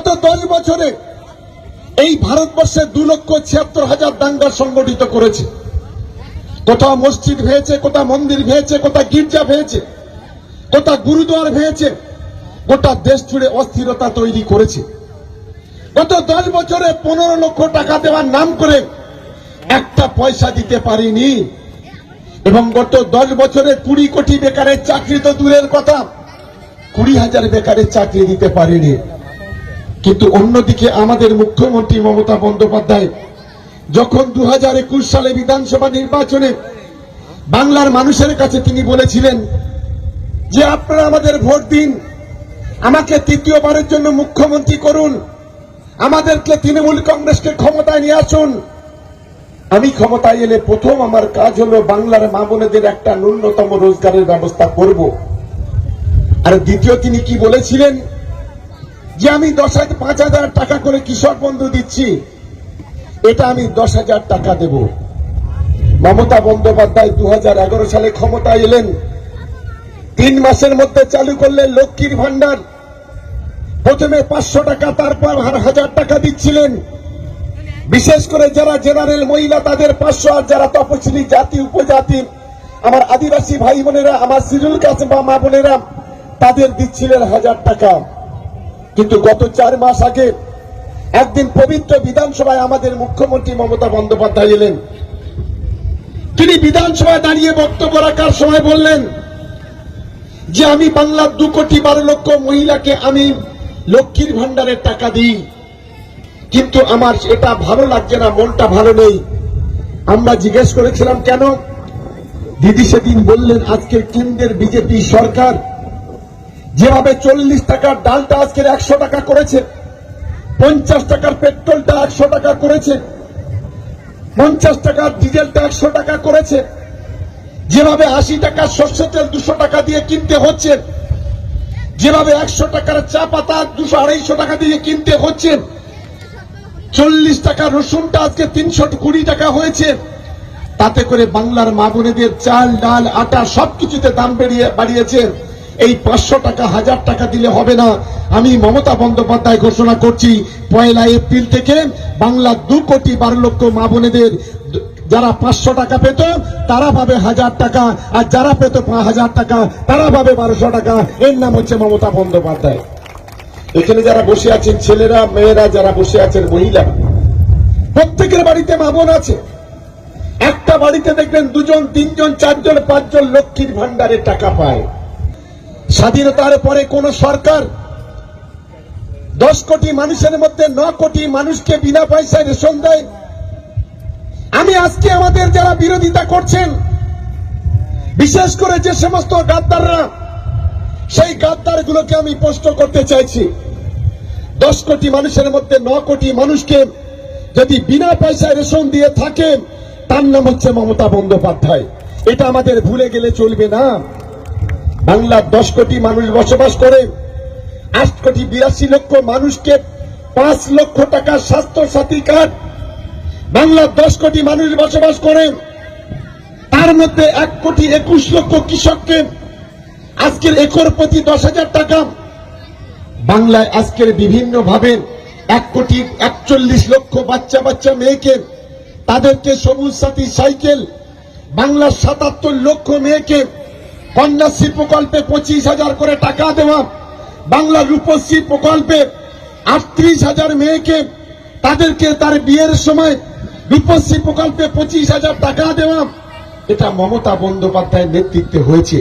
গত দশ বছরে এই ভারতবর্ষে দু লক্ষ ছিয়াত্তর হাজার দাঙ্গা সংগঠিত করেছে। কোথাও মসজিদ ভেয়েছে কোথাও মন্দির ভেয়েছে কোথাও গির্জা ভেয়েছে কোথাও গুরুদুয়ার ভেয়েছে গোটা দেশ জুড়ে অস্থিরতা তৈরি করেছে। গত দশ বছরে পনেরো লক্ষ টাকা দেওয়ার নাম করে একটা পয়সা দিতে পারিনি। এবং গত দশ বছরে কুড়ি কোটি বেকারের চাকরি তো দূরের কথা, কুড়ি হাজার বেকারের চাকরি দিতে পারিনি। কিন্তু অন্যদিকে আমাদের মুখ্যমন্ত্রী মমতা বন্দ্যোপাধ্যায়, যখন দু হাজার একুশ সালে বিধানসভা নির্বাচনে বাংলার মানুষের কাছে তিনি বলেছিলেন যে, আপনারা আমাদের ভোট দিন, আমাকে তৃতীয়বারের জন্য মুখ্যমন্ত্রী করুন, আমাদেরকে তৃণমূল কংগ্রেসকে ক্ষমতায় নিয়ে আসুন। আমি ক্ষমতায় এলে প্রথম আমার কাজ হলো বাংলার মা একটা ন্যূনতম রোজগারের ব্যবস্থা করব। আর দ্বিতীয় তিনি কি বলেছিলেন? যে আমি দশ হাজার, পাঁচ হাজার টাকা করে কৃষক বন্ধু দিচ্ছি, এটা আমি দশ হাজার টাকা দেব। মমতা বন্দ্যোপাধ্যায় দু হাজার এগারো সালে ক্ষমতায় এলেন। তিন মাসের মধ্যে চালু করলেন লক্ষ্মীর ভান্ডার প্রথমে পাঁচশো টাকা, তারপর হাজার টাকা দিচ্ছিলেন। বিশেষ করে যারা জেনারেল মহিলা, তাদের পাঁচশো, আর যারা তপশিলি জাতি, উপজাতি, আমার আদিবাসী ভাই বোনেরা, আমার সিরুল কাছে বা মা বোনেরা, তাদের দিচ্ছিলেন হাজার টাকা। কিন্তু গত চার মাস আগে একদিন পবিত্র বিধানসভায় আমাদের মুখ্যমন্ত্রী মমতা বন্দ্যোপাধ্যায় এলেন। তিনি বিধানসভায় দাঁড়িয়ে বক্তব্য রাখার সময় বললেন যে আমি বাংলার দু কোটি বারো লক্ষ মহিলাকে আমি লক্ষ্মীর ভান্ডারের টাকা দিই। কিন্তু আমার এটা ভালো লাগছে না, মনটা ভালো নেই। আমরা জিজ্ঞেস করেছিলাম, কেন? দিদি সেদিন বললেন আজকের কেন্দ্রের বিজেপি সরকার যেভাবে চল্লিশ টাকার ডালটা আজকের একশো টাকা করেছে, পঞ্চাশ টাকার পেট্রোলটা একশো টাকা করেছে, পঞ্চাশ টাকার ডিজেলটা একশো টাকা করেছে, যেভাবে আশি টাকার সর্ষে তেল দুশো টাকা দিয়ে কিনতে হচ্ছে, যেভাবে একশো টাকার চা পাতা দুশো আড়াইশো টাকা দিয়ে কিনতে হচ্ছে, চল্লিশ টাকা রসুনটা আজকে তিনশো কুড়ি টাকা হয়েছে, তাতে করে বাংলার মা বোনেদের চাল, ডাল, আটা সবকিছুতে দাম বেরিয়ে বাড়িয়েছে। এই পাঁচশো টাকা, হাজার টাকা দিলে হবে না। আমি মমতা বন্দ্যোপাধ্যায় ঘোষণা করছি, পয়লা এপ্রিল থেকে বাংলার দু কোটি বারো লক্ষ মা বোনেদের যারা পাঁচশো টাকা পেত, তারা পাবে হাজার টাকা। আর যারা পেত পাঁচ হাজার টাকা, তারা পাবে বারোশো টাকা। এর নাম হচ্ছে মমতা বন্দ্যোপাধ্যায়। এখানে যারা বসে আছেন, ছেলেরা, মেয়েরা, যারা বসে আছেন, মহিলা, প্রত্যেকের বাড়িতে মা বোন আছে। একটা বাড়িতে দেখবেন দুজন, তিনজন, চারজন, পাঁচজন লক্ষ্মীর ভান্ডারে টাকা পায়। স্বাধীনতার পরে কোন সরকার দশ কোটি মানুষের মধ্যে ন কোটি মানুষকে বিনা পয়সায় রেশন দেয়? আমি আজকে আমাদের যারা বিরোধিতা করছেন, বিশেষ করে যে সমস্ত গাদ্দাররা, সেই গাদ্দার গুলোকে আমি প্রশ্ন করতে চাইছি। দশ কোটি মানুষের মধ্যে ন কোটি মানুষকে যদি বিনা পয়সায় রেশন দিয়ে থাকেন, তার নাম হচ্ছে মমতা বন্দ্যোপাধ্যায়। এটা আমাদের ভুলে গেলে চলবে না। বাংলার দশ কোটি মানুষ বসবাস করে, আট কোটি বিরাশি লক্ষ মানুষকে পাঁচ লক্ষ টাকা স্বাস্থ্য সাথী কার্ড, বাংলার দশ কোটি মানুষ বসবাস করে, তার মধ্যে এক কোটি একুশ লক্ষ কৃষককে আজকের একর প্রতি দশ হাজার টাকা। বাংলায় আজকের বিভিন্ন ভাবে এক কোটি একচল্লিশ লক্ষ বাচ্চা বাচ্চা মেয়েকে, তাদেরকে সবুজ সাথী সাইকেল, বাংলার সাতাত্তর লক্ষ মেয়েকে কন্যাশ্রী প্রকল্পে পঁচিশ হাজার করে টাকা দেওয়া, বাংলা রূপশ্রী প্রকল্পে আটত্রিশ হাজার মেয়েকে তাদেরকে তার বিয়ের সময় রূপশ্রী প্রকল্পে পঁচিশ হাজার টাকা দেওয়া, এটা মমতা বন্দ্যোপাধ্যায়ের নেতৃত্বে হয়েছে।